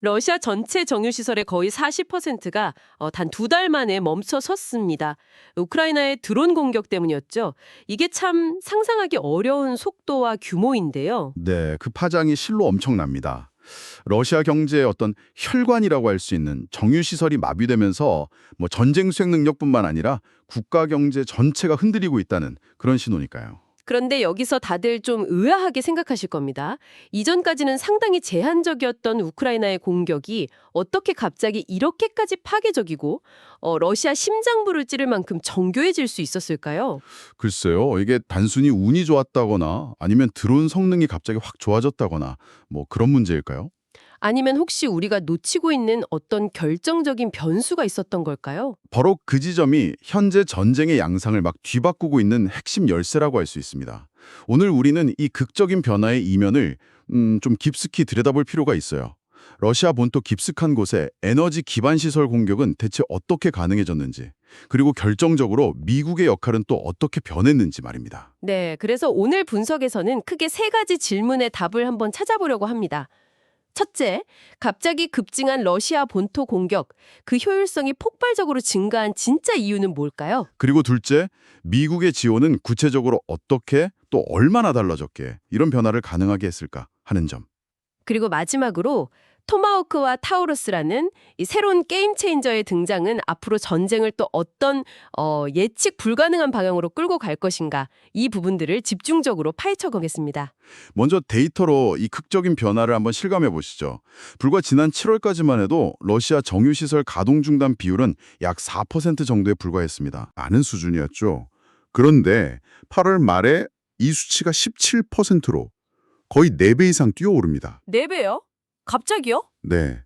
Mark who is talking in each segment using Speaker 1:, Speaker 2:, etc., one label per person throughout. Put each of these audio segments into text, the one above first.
Speaker 1: 러시아 전체 정유시설의 거의 40%가 어, 단두 달 만에 멈춰 섰습니다. 우크라이나의 드론 공격 때문이었죠. 이게 참 상상하기 어려운 속도와 규모인데요.
Speaker 2: 네, 그 파장이 실로 엄청납니다. 러시아 경제의 어떤 혈관이라고 할 수 있는 정유시설이 마비되면서 뭐 전쟁 수행 능력뿐만 아니라 국가 경제 전체가 흔들리고 있다는 그런 신호니까요.
Speaker 1: 그런데 여기서 다들 좀 의아하게 생각하실 겁니다. 이전까지는 상당히 제한적이었던 우크라이나의 공격이 어떻게 갑자기 이렇게까지 파괴적이고 어, 러시아 심장부를 찌를 만큼 정교해질 수 있었을까요?
Speaker 2: 글쎄요, 이게 단순히 운이 좋았다거나 아니면 드론 성능이 갑자기 확 좋아졌다거나 뭐 그런 문제일까요?
Speaker 1: 아니면 혹시 우리가 놓치고 있는 어떤 결정적인 변수가 있었던 걸까요?
Speaker 2: 바로 그 지점이 현재 전쟁의 양상을 막 뒤바꾸고 있는 핵심 열쇠라고 할 수 있습니다. 오늘 우리는 이 극적인 변화의 이면을 음, 좀 깊숙이 들여다볼 필요가 있어요. 러시아 본토 깊숙한 곳에 에너지 기반 시설 공격은 대체 어떻게 가능해졌는지, 그리고 결정적으로 미국의 역할은 또 어떻게 변했는지 말입니다.
Speaker 1: 네, 그래서 오늘 분석에서는 크게 세 가지 질문의 답을 한번 찾아보려고 합니다. 첫째, 갑자기 급증한 러시아 본토 공격, 그 효율성이 폭발적으로 증가한 진짜 이유는 뭘까요?
Speaker 2: 그리고 둘째, 미국의 지원은 구체적으로 어떻게 또 얼마나 달라졌기에 이런 변화를 가능하게 했을까 하는 점.
Speaker 1: 그리고 마지막으로 토마호크와 타우루스라는 이 새로운 게임 체인저의 등장은 앞으로 전쟁을 또 어떤 어, 예측 불가능한 방향으로 끌고 갈 것인가 이 부분들을 집중적으로 파헤쳐 보겠습니다.
Speaker 2: 먼저 데이터로 이 극적인 변화를 한번 실감해 보시죠. 불과 지난 7월까지만 해도 러시아 정유시설 가동 중단 비율은 약 4% 정도에 불과했습니다. 많은 수준이었죠. 그런데 8월 말에 이 수치가 17%로 거의 4배 이상 뛰어오릅니다.
Speaker 1: 4배요? 갑자기요?
Speaker 2: 네.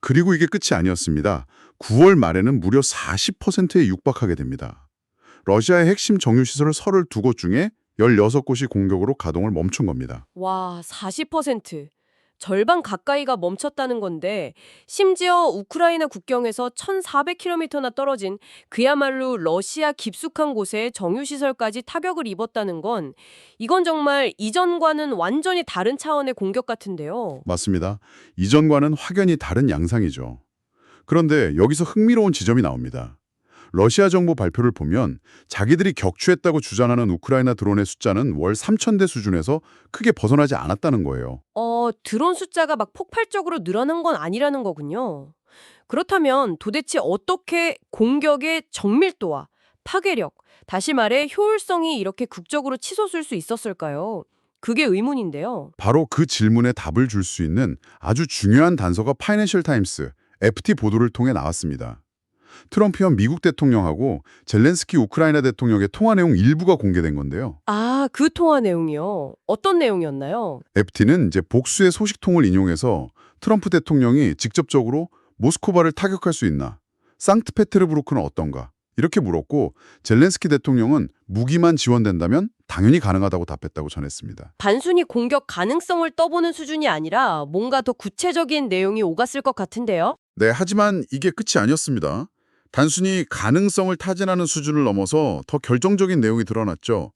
Speaker 2: 그리고 이게 끝이 아니었습니다. 9월 말에는 무려 40%에 육박하게 됩니다. 러시아의 핵심 정유시설 32곳 중에 16곳이 공격으로 가동을 멈춘 겁니다.
Speaker 1: 와, 40%. 절반 가까이가 멈췄다는 건데 심지어 우크라이나 국경에서 1,400km나 떨어진 그야말로 러시아 깊숙한 곳에 정유시설까지 타격을 입었다는 건 이건 정말 이전과는 완전히 다른 차원의 공격 같은데요.
Speaker 2: 맞습니다. 이전과는 확연히 다른 양상이죠. 그런데 여기서 흥미로운 지점이 나옵니다. 러시아 정부 발표를 보면 자기들이 격추했다고 주장하는 우크라이나 드론의 숫자는 월 3,000대 수준에서 크게 벗어나지 않았다는 거예요.
Speaker 1: 어, 드론 숫자가 막 폭발적으로 늘어난 건 아니라는 거군요. 그렇다면 도대체 어떻게 공격의 정밀도와 파괴력, 다시 말해 효율성이 이렇게 극적으로 치솟을 수 있었을까요? 그게 의문인데요.
Speaker 2: 바로 그 질문에 답을 줄 수 있는 아주 중요한 단서가 파이낸셜 타임스, FT 보도를 통해 나왔습니다. 트럼프 현 미국 대통령하고 젤렌스키 우크라이나 대통령의 통화 내용 일부가 공개된 건데요.
Speaker 1: 아, 그 통화 내용이요. 어떤 내용이었나요?
Speaker 2: FT는 이제 복수의 소식통을 인용해서 트럼프 대통령이 직접적으로 모스코바를 타격할 수 있나? 상트페테르부르크는 어떤가? 이렇게 물었고 젤렌스키 대통령은 무기만 지원된다면 당연히 가능하다고 답했다고 전했습니다.
Speaker 1: 단순히 공격 가능성을 떠보는 수준이 아니라 뭔가 더 구체적인 내용이 오갔을 것 같은데요.
Speaker 2: 네, 하지만 이게 끝이 아니었습니다. 단순히 가능성을 타진하는 수준을 넘어서 더 결정적인 내용이 드러났죠.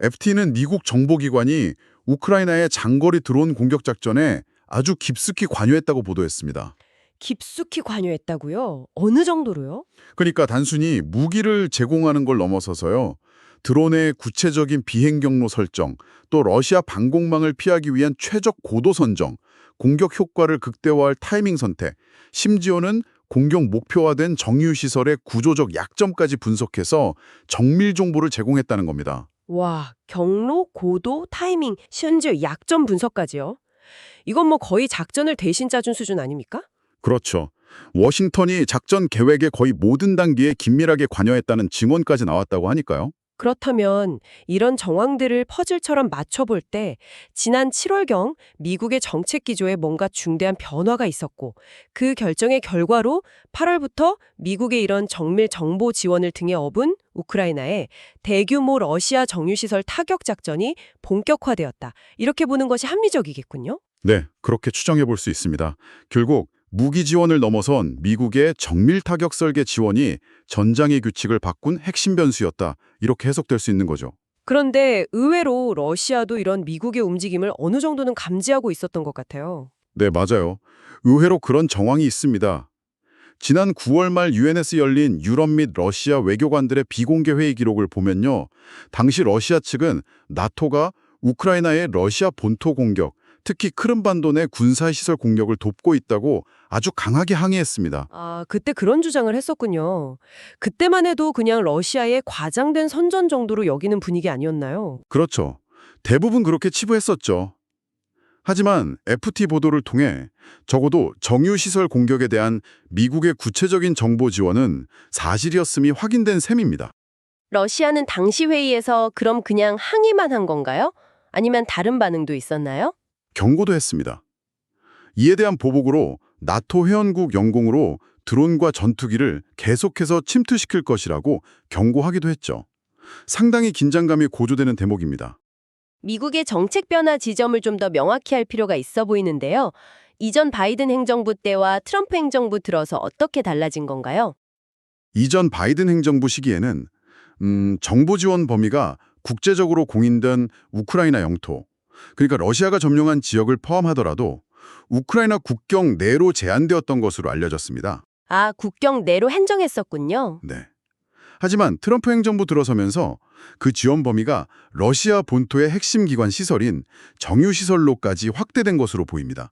Speaker 2: FT는 미국 정보기관이 우크라이나의 장거리 드론 공격 작전에 아주 깊숙이 관여했다고 보도했습니다.
Speaker 1: 깊숙이 관여했다고요? 어느 정도로요?
Speaker 2: 그러니까 단순히 무기를 제공하는 걸 넘어서서요. 드론의 구체적인 비행 경로 설정, 또 러시아 방공망을 피하기 위한 최적 고도 선정, 공격 효과를 극대화할 타이밍 선택, 심지어는 공격 목표화된 정유시설의 구조적 약점까지 분석해서 정밀 정보를 제공했다는 겁니다.
Speaker 1: 와, 경로, 고도, 타이밍, 심지어 약점 분석까지요? 이건 뭐 거의 작전을 대신 짜준 수준 아닙니까?
Speaker 2: 그렇죠. 워싱턴이 작전 계획의 거의 모든 단계에 긴밀하게 관여했다는 증언까지 나왔다고 하니까요.
Speaker 1: 그렇다면 이런 정황들을 퍼즐처럼 맞춰볼 때 지난 7월경 미국의 정책 기조에 뭔가 중대한 변화가 있었고 그 결정의 결과로 8월부터 미국의 이런 정밀 정보 지원을 등에 업은 우크라이나의 대규모 러시아 정유시설 타격 작전이 본격화되었다. 이렇게 보는 것이 합리적이겠군요.
Speaker 2: 네, 그렇게 추정해 볼 수 있습니다. 결국 무기 지원을 넘어선 미국의 정밀 타격 설계 지원이 전장의 규칙을 바꾼 핵심 변수였다. 이렇게 해석될 수 있는 거죠.
Speaker 1: 그런데 의외로 러시아도 이런 미국의 움직임을 어느 정도는 감지하고 있었던 것 같아요.
Speaker 2: 네, 맞아요. 의외로 그런 정황이 있습니다. 지난 9월 말 UN에서 열린 유럽 및 러시아 외교관들의 비공개 회의 기록을 보면요. 당시 러시아 측은 나토가 우크라이나의 러시아 본토 공격, 특히 크림반도 내 군사시설 공격을 돕고 있다고 아주 강하게 항의했습니다.
Speaker 1: 아, 그때 그런 주장을 했었군요. 그때만 해도 그냥 러시아의 과장된 선전 정도로 여기는 분위기 아니었나요?
Speaker 2: 그렇죠. 대부분 그렇게 치부했었죠. 하지만 FT 보도를 통해 적어도 정유시설 공격에 대한 미국의 구체적인 정보 지원은 사실이었음이 확인된 셈입니다.
Speaker 1: 러시아는 당시 회의에서 그럼 그냥 항의만 한 건가요? 아니면 다른 반응도 있었나요?
Speaker 2: 경고도 했습니다. 이에 대한 보복으로 나토 회원국 영공으로 드론과 전투기를 계속해서 침투시킬 것이라고 경고하기도 했죠. 상당히 긴장감이 고조되는 대목입니다.
Speaker 1: 미국의 정책 변화 지점을 좀 더 명확히 할 필요가 있어 보이는데요. 이전 바이든 행정부 때와 트럼프 행정부 들어서 어떻게 달라진 건가요?
Speaker 2: 이전 바이든 행정부 시기에는 음, 정보 지원 범위가 국제적으로 공인된 우크라이나 영토, 그러니까 러시아가 점령한 지역을 포함하더라도 우크라이나 국경 내로 제한되었던 것으로 알려졌습니다.
Speaker 1: 아, 국경 내로 한정했었군요.
Speaker 2: 네. 하지만 트럼프 행정부 들어서면서 그 지원 범위가 러시아 본토의 핵심 기관 시설인 정유시설로까지 확대된 것으로 보입니다.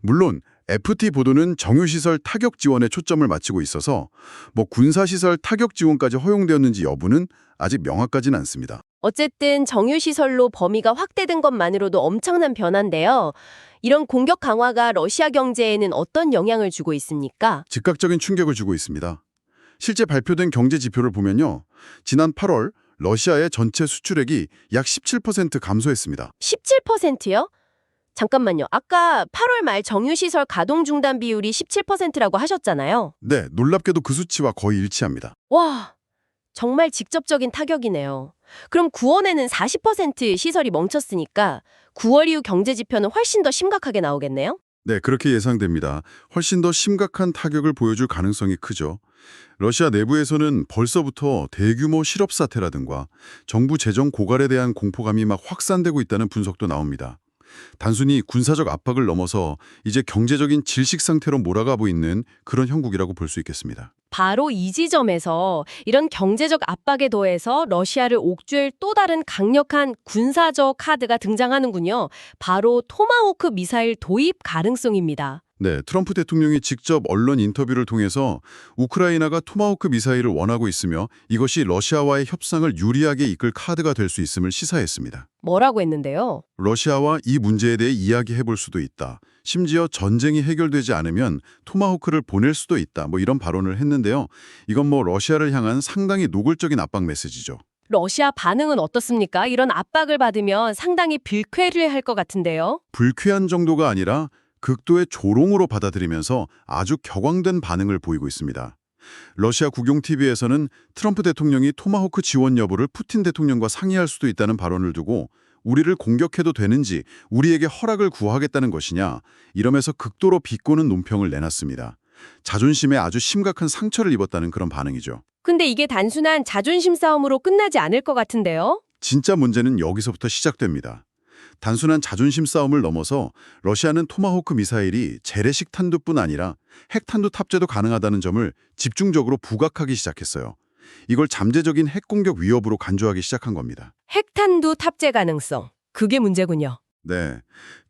Speaker 2: 물론 FT 보도는 정유시설 타격 지원에 초점을 맞추고 있어서 뭐 군사시설 타격 지원까지 허용되었는지 여부는 아직 명확하진 않습니다.
Speaker 1: 어쨌든 정유시설로 범위가 확대된 것만으로도 엄청난 변화인데요. 이런 공격 강화가 러시아 경제에는 어떤 영향을 주고 있습니까?
Speaker 2: 즉각적인 충격을 주고 있습니다. 실제 발표된 경제 지표를 보면요. 지난 8월 러시아의 전체 수출액이 약 17% 감소했습니다.
Speaker 1: 17%요? 잠깐만요. 아까 8월 말 정유시설 가동 중단 비율이 17%라고 하셨잖아요.
Speaker 2: 네, 놀랍게도 그 수치와 거의 일치합니다.
Speaker 1: 와, 정말 직접적인 타격이네요. 그럼 9월에는 40% 시설이 멈췄으니까 9월 이후 경제 지표는 훨씬 더 심각하게 나오겠네요?
Speaker 2: 네, 그렇게 예상됩니다. 훨씬 더 심각한 타격을 보여줄 가능성이 크죠. 러시아 내부에서는 벌써부터 대규모 실업 사태라든가 정부 재정 고갈에 대한 공포감이 막 확산되고 있다는 분석도 나옵니다. 단순히 군사적 압박을 넘어서 이제 경제적인 질식 상태로 몰아가고 있는 그런 형국이라고 볼 수 있겠습니다.
Speaker 1: 바로 이 지점에서 이런 경제적 압박에 더해서 러시아를 옥죄일 또 다른 강력한 군사적 카드가 등장하는군요. 바로 토마호크 미사일 도입 가능성입니다.
Speaker 2: 네, 트럼프 대통령이 직접 언론 인터뷰를 통해서 우크라이나가 토마호크 미사일을 원하고 있으며 이것이 러시아와의 협상을 유리하게 이끌 카드가 될 수 있음을 시사했습니다.
Speaker 1: 뭐라고 했는데요?
Speaker 2: 러시아와 이 문제에 대해 이야기해 볼 수도 있다. 심지어 전쟁이 해결되지 않으면 토마호크를 보낼 수도 있다. 뭐 이런 발언을 했는데요. 이건 뭐 러시아를 향한 상당히 노골적인 압박 메시지죠.
Speaker 1: 러시아 반응은 어떻습니까? 이런 압박을 받으면 상당히 불쾌를 할 것 같은데요.
Speaker 2: 불쾌한 정도가 아니라 극도의 조롱으로 받아들이면서 아주 격앙된 반응을 보이고 있습니다. 러시아 국영 TV에서는 트럼프 대통령이 토마호크 지원 여부를 푸틴 대통령과 상의할 수도 있다는 발언을 두고 우리를 공격해도 되는지 우리에게 허락을 구하겠다는 것이냐 이러면서 극도로 비꼬는 논평을 내놨습니다. 자존심에 아주 심각한 상처를 입었다는 그런 반응이죠.
Speaker 1: 근데 이게 단순한 자존심 싸움으로 끝나지 않을 것 같은데요?
Speaker 2: 진짜 문제는 여기서부터 시작됩니다. 단순한 자존심 싸움을 넘어서 러시아는 토마호크 미사일이 재래식 탄두뿐 아니라 핵탄두 탑재도 가능하다는 점을 집중적으로 부각하기 시작했어요. 이걸 잠재적인 핵공격 위협으로 간주하기 시작한 겁니다.
Speaker 1: 핵탄두 탑재 가능성. 그게 문제군요.
Speaker 2: 네,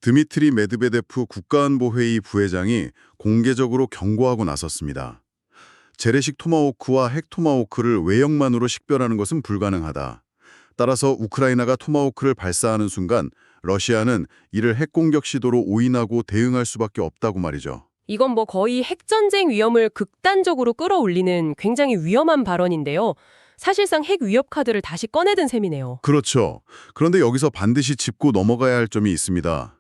Speaker 2: 드미트리 메드베데프 국가안보회의 부회장이 공개적으로 경고하고 나섰습니다. 재래식 토마호크와 핵 토마호크를 외형만으로 식별하는 것은 불가능하다. 따라서 우크라이나가 토마호크를 발사하는 순간 러시아는 이를 핵공격 시도로 오인하고 대응할 수밖에 없다고 말이죠.
Speaker 1: 이건 뭐 거의 핵전쟁 위험을 극단적으로 끌어올리는 굉장히 위험한 발언인데요. 사실상 핵 위협 카드를 다시 꺼내든 셈이네요.
Speaker 2: 그렇죠. 그런데 여기서 반드시 짚고 넘어가야 할 점이 있습니다.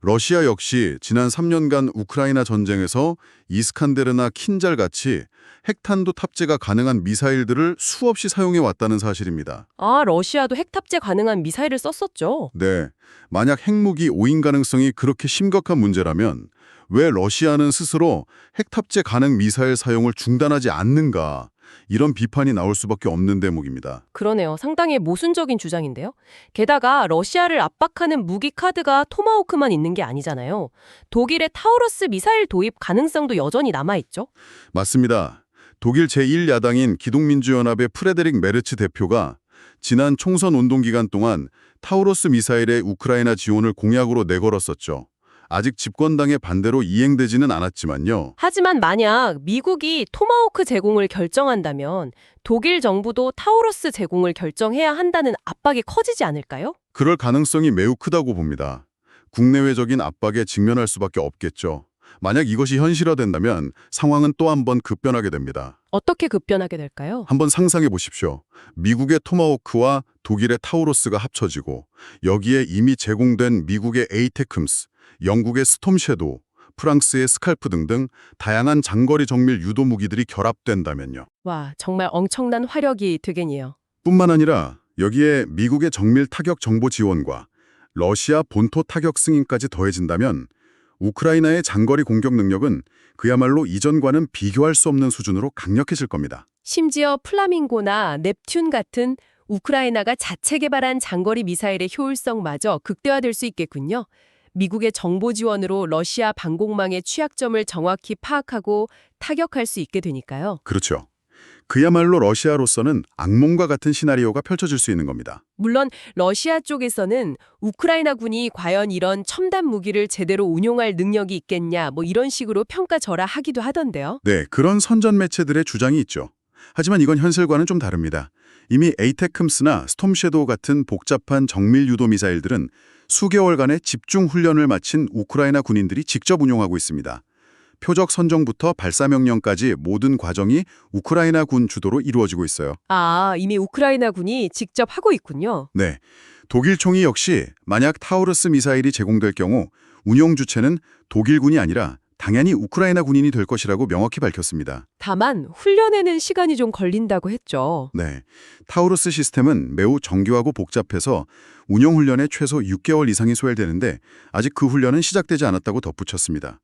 Speaker 2: 러시아 역시 지난 3년간 우크라이나 전쟁에서 이스칸데르나 킨잘 같이 핵탄두 탑재가 가능한 미사일들을 수없이 사용해 왔다는 사실입니다.
Speaker 1: 아, 러시아도 핵 탑재 가능한 미사일을 썼었죠.
Speaker 2: 네, 만약 핵무기 오인 가능성이 그렇게 심각한 문제라면 왜 러시아는 스스로 핵 탑재 가능 미사일 사용을 중단하지 않는가? 이런 비판이 나올 수밖에 없는 대목입니다.
Speaker 1: 그러네요. 상당히 모순적인 주장인데요. 게다가 러시아를 압박하는 무기 카드가 토마호크만 있는 게 아니잖아요. 독일의 타우러스 미사일 도입 가능성도 여전히 남아있죠.
Speaker 2: 맞습니다. 독일 제1야당인 기독민주연합의 프레데릭 메르츠 대표가 지난 총선 운동 기간 동안 타우로스 미사일의 우크라이나 지원을 공약으로 내걸었었죠. 아직 집권당의 반대로 이행되지는 않았지만요.
Speaker 1: 하지만 만약 미국이 토마호크 제공을 결정한다면 독일 정부도 타우러스 제공을 결정해야 한다는 압박이 커지지 않을까요?
Speaker 2: 그럴 가능성이 매우 크다고 봅니다. 국내외적인 압박에 직면할 수밖에 없겠죠. 만약 이것이 현실화된다면 상황은 또 한 번 급변하게 됩니다.
Speaker 1: 어떻게 급변하게 될까요?
Speaker 2: 한번 상상해 보십시오. 미국의 토마호크와 독일의 타우로스가 합쳐지고 여기에 이미 제공된 미국의 에이테크ම්스, 영국의 스톰 섀도우, 프랑스의 스칼프 등등 다양한 장거리 정밀 유도 무기들이 결합된다면요.
Speaker 1: 와, 정말 엄청난 화력이 되겠네요.
Speaker 2: 뿐만 아니라 여기에 미국의 정밀 타격 정보 지원과 러시아 본토 타격 승인까지 더해진다면 우크라이나의 장거리 공격 능력은 그야말로 이전과는 비교할 수 없는 수준으로 강력해질 겁니다.
Speaker 1: 심지어 플라밍고나 넵튠 같은 우크라이나가 자체 개발한 장거리 미사일의 효율성마저 극대화될 수 있겠군요. 미국의 정보 지원으로 러시아 방공망의 취약점을 정확히 파악하고 타격할 수 있게 되니까요.
Speaker 2: 그렇죠. 그야말로 러시아로서는 악몽과 같은 시나리오가 펼쳐질 수 있는 겁니다.
Speaker 1: 물론 러시아 쪽에서는 우크라이나 군이 과연 이런 첨단 무기를 제대로 운용할 능력이 있겠냐 뭐 이런 식으로 평가절하하기도 하던데요.
Speaker 2: 네, 그런 선전 매체들의 주장이 있죠. 하지만 이건 현실과는 좀 다릅니다. 이미 에이테크ම්스나 스톰섀도우 같은 복잡한 정밀 유도 미사일들은 수개월간의 집중 훈련을 마친 우크라이나 군인들이 직접 운용하고 있습니다. 표적 선정부터 발사 명령까지 모든 과정이 우크라이나 군 주도로 이루어지고 있어요.
Speaker 1: 아, 이미 우크라이나 군이 직접 하고 있군요.
Speaker 2: 네. 독일 총리 역시 만약 타우르스 미사일이 제공될 경우 운용 주체는 독일군이 아니라 당연히 우크라이나 군인이 될 것이라고 명확히 밝혔습니다.
Speaker 1: 다만 훈련에는 시간이 좀 걸린다고 했죠.
Speaker 2: 네. 타우루스 시스템은 매우 정교하고 복잡해서 운용 훈련에 최소 6개월 이상이 소요되는데 아직 그 훈련은 시작되지 않았다고 덧붙였습니다.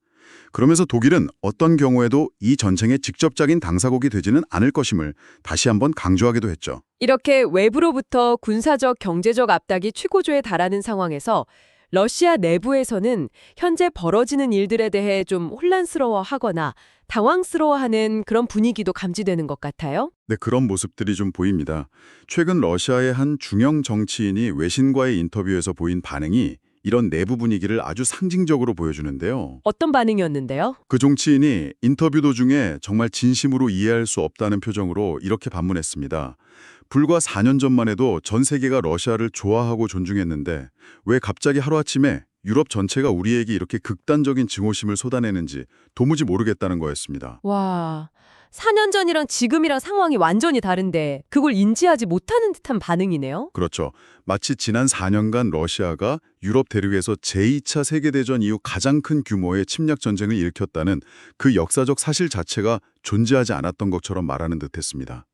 Speaker 2: 그러면서 독일은 어떤 경우에도 이 전쟁의 직접적인 당사국이 되지는 않을 것임을 다시 한번 강조하기도 했죠.
Speaker 1: 이렇게 외부로부터 군사적 경제적 압박이 최고조에 달하는 상황에서 러시아 내부에서는 현재 벌어지는 일들에 대해 좀 혼란스러워하거나 당황스러워하는 그런 분위기도 감지되는 것 같아요.
Speaker 2: 네, 그런 모습들이 좀 보입니다. 최근 러시아의 한 중형 정치인이 외신과의 인터뷰에서 보인 반응이 이런 내부 분위기를 아주 상징적으로 보여주는데요.
Speaker 1: 어떤 반응이었는데요?
Speaker 2: 그 정치인이 인터뷰 도중에 정말 진심으로 이해할 수 없다는 표정으로 이렇게 반문했습니다. 불과 4년 전만 해도 전 세계가 러시아를 좋아하고 존중했는데 왜 갑자기 하루아침에 유럽 전체가 우리에게 이렇게 극단적인 증오심을 쏟아내는지 도무지 모르겠다는 거였습니다.
Speaker 1: 와, 4년 전이랑 지금이랑 상황이 완전히 다른데 그걸 인지하지 못하는 듯한 반응이네요.
Speaker 2: 그렇죠. 마치 지난 4년간 러시아가 유럽 대륙에서 제2차 세계대전 이후 가장 큰 규모의 침략 전쟁을 일으켰다는 그 역사적 사실 자체가 존재하지 않았던 것처럼 말하는 듯했습니다.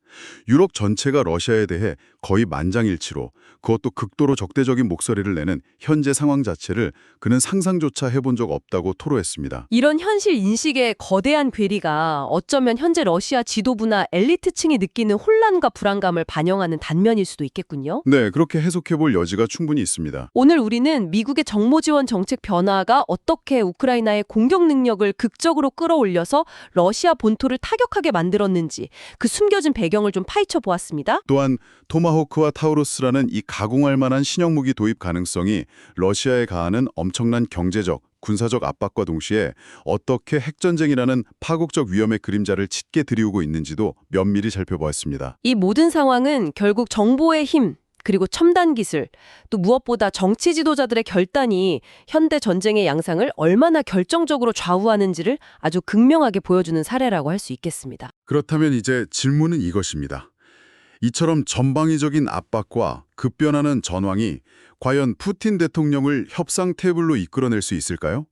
Speaker 2: 유럽 전체가 러시아에 대해 거의 만장일치로 그것도 극도로 적대적인 목소리를 내는 현재 상황 자체를 그는 상상조차 해본 적 없다고 토로했습니다.
Speaker 1: 이런 현실 인식의 거대한 괴리가 어쩌면 현재 러시아 지도부나 엘리트층이 느끼는 혼란과 불안감을 반영하는 단면일 수도 있겠군요.
Speaker 2: 네, 그렇게 해석해 볼 여지가 충분히 있습니다.
Speaker 1: 오늘 우리는 미국의 정보 지원 정책 변화가 어떻게 우크라이나의 공격 능력을 극적으로 끌어올려서 러시아 본토를 타격하게 만들었는지 그 숨겨진 배경을 좀 파헤쳐 보았습니다.
Speaker 2: 또한 토마 호크와 타우루스라는 이 가공할 만한 신형 무기 도입 가능성이 러시아에 가하는 엄청난 경제적, 군사적 압박과 동시에 어떻게 핵전쟁이라는 파국적 위험의 그림자를 짙게 드리우고 있는지도 면밀히 살펴보았습니다.
Speaker 1: 이 모든 상황은 결국 정보의 힘 그리고 첨단 기술 또 무엇보다 정치 지도자들의 결단이 현대 전쟁의 양상을 얼마나 결정적으로 좌우하는지를 아주 극명하게 보여주는 사례라고 할 수 있겠습니다.
Speaker 2: 그렇다면 이제 질문은 이것입니다. 이처럼 전방위적인 압박과 급변하는 전황이 과연 푸틴 대통령을 협상 테이블로 이끌어낼 수 있을까요?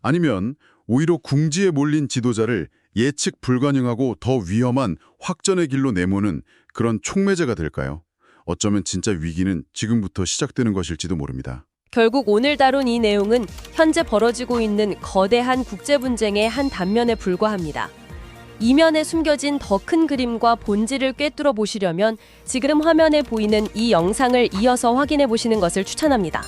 Speaker 2: 아니면 오히려 궁지에 몰린 지도자를 예측 불가능하고 더 위험한 확전의 길로 내모는 그런 촉매제가 될까요? 어쩌면 진짜 위기는 지금부터 시작되는 것일지도 모릅니다.
Speaker 1: 결국 오늘 다룬 이 내용은 현재 벌어지고 있는 거대한 국제 분쟁의 한 단면에 불과합니다. 이면에 숨겨진 더 큰 그림과 본질을 꿰뚫어 보시려면 지금 화면에 보이는 이 영상을 이어서 확인해 보시는 것을 추천합니다.